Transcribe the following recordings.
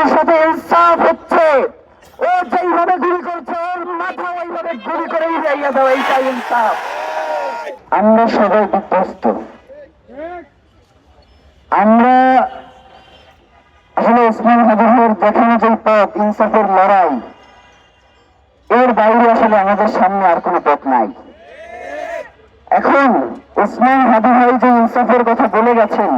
শত্রুর সাথে ইনসাফ হচ্ছে ও যেইভাবে গুলি করছে, ওর মাথা ওইভাবে গুলি করেই যাইয়া দাও এইটাই ইনসাফ। আমরা সবাই বিধ্বস্ত। আমরা আসলে ওসমান হাবিবের দেখানো যে পথ ইনসাফের লড়াই, এর বাইরে আসলে আমাদের সামনে আর কোনো পথ নাই। এখন ওসমান হাবি ভাই যে ইনসাফের কথা বলে গেছেন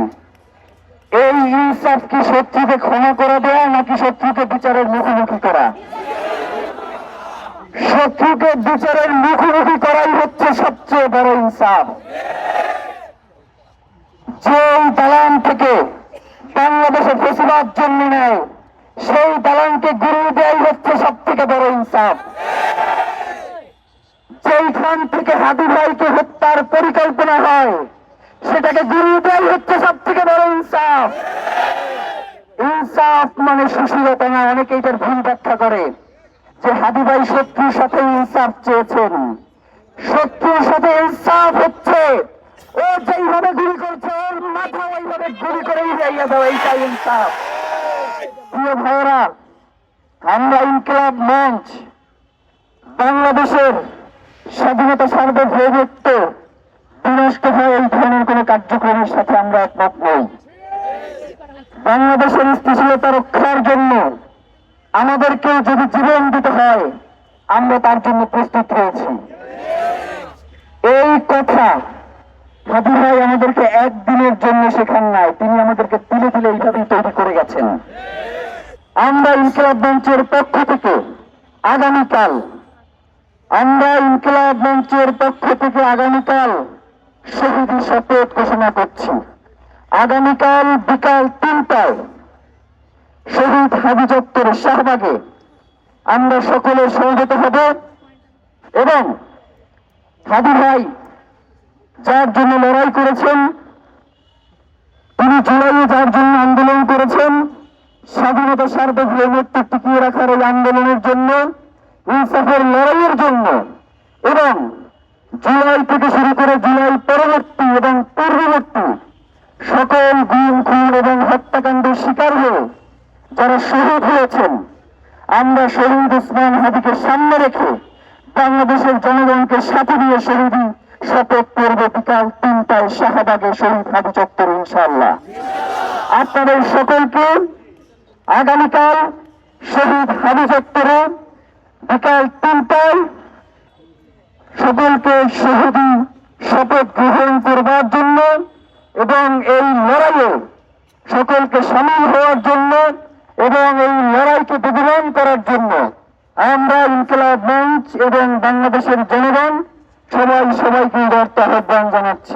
এই ইনসাফ কি শত্রুকে ক্ষমা করে দেয়া নাকি শত্রুকে বিচারের মুখোমুখি করা? শত্রুকে বিচারের মুখোমুখি করাই হচ্ছে সবচেয়ে বড় ইনসাফ। যে দালান থেকে বাংলাদেশে ফেসিবাদ জন্ম নেয়, সেই দালানকে গুরু দেয় হচ্ছে সব থেকে বড় ইনসাফ। যেইখান থেকে হাদু ভাইকে হত্যার পরিকল্পনা হয় সেটাকে গুরু দেয় হচ্ছে সব থেকে বড় ইনসাফ ইনসাফ মানে সুশীলতা না অনেকে এটার ভুল ব্যাখ্যা করে যে হাদি ভাই শত্রুর সাথে ইনসাফ চেয়েছেন। শত্রুর সাথে ইনসাফ হচ্ছে, ও যেইভাবে গুলি করছে, ওর মাথা ওইভাবে গুলি যাইয়া দাও ইনসাফ। প্রিয় আমরা ইনকলাব মঞ্চ বাংলাদেশের স্বাধীনতা সার্বভৌমত্ব বিনষ্ট হয় এই ধরনের কোন কার্যক্রমের সাথে আমরা একমত নই। বাংলাদেশের স্থিতিশীলতা রক্ষার জন্য আমাদেরকে যদি জীবন দিতে হয়, আমরা তার জন্য প্রস্তুত রয়েছি। এই কথা হাবিব ভাই আমাদেরকে একদিনের জন্য শেখান নাই, তিনি আমাদেরকে তুলে তুলে এইভাবেই তৈরি করে গেছেন। আমরা ইনকিলাব মঞ্চের পক্ষ থেকে আগামীকাল, আমরা ইনকিলাব মঞ্চের পক্ষ থেকে আগামীকাল শহীদ শপথ ঘোষণা করছি। আগামীকাল বিকাল তিনটায় শহীদ হাবি চত্বর শাহবাগে আমরা সকলে সমবেত হব এবং হাবি ভাই যার জন্য লড়াই করেছেন, তিনি জুলাইয়ে যার জন্য আন্দোলন করেছেন, স্বাধীনতা সার্বভৌমত্ব টিকিয়ে রাখার এই আন্দোলনের জন্য, ইনসাফের লড়াইয়ের জন্য এবং জুলাই থেকে শুরু করে জুলাই সকল গুম, খুন এবং হত্যাকাণ্ডের শিকার হয়ে যারা শহীদ হয়েছেন, আমরা শহীদ উসমান হাদিকে সামনে রেখে বাংলাদেশের জনগণকে সাথে নিয়ে শহীদি শপথ করবে বিকাল তিনটায় শাহবাগে শহীদ হাদি চত্বর ইনশাল্লাহ আপনাদের সকলকে আগামীকাল শহীদ হাদি চত্বরে বিকাল তিনটায় সকলকে শহীদি শপথ গ্রহণ করবার জন্য এবং এই লড়াইয়ে সকলকে সামিল হওয়ার জন্য এবং এই লড়াইকে বিদ্যমান করার জন্য আমরা ইনকলাব মঞ্চ এবং বাংলাদেশের জনগণ সবাই সবাইকে আহ্বান জানাচ্ছি।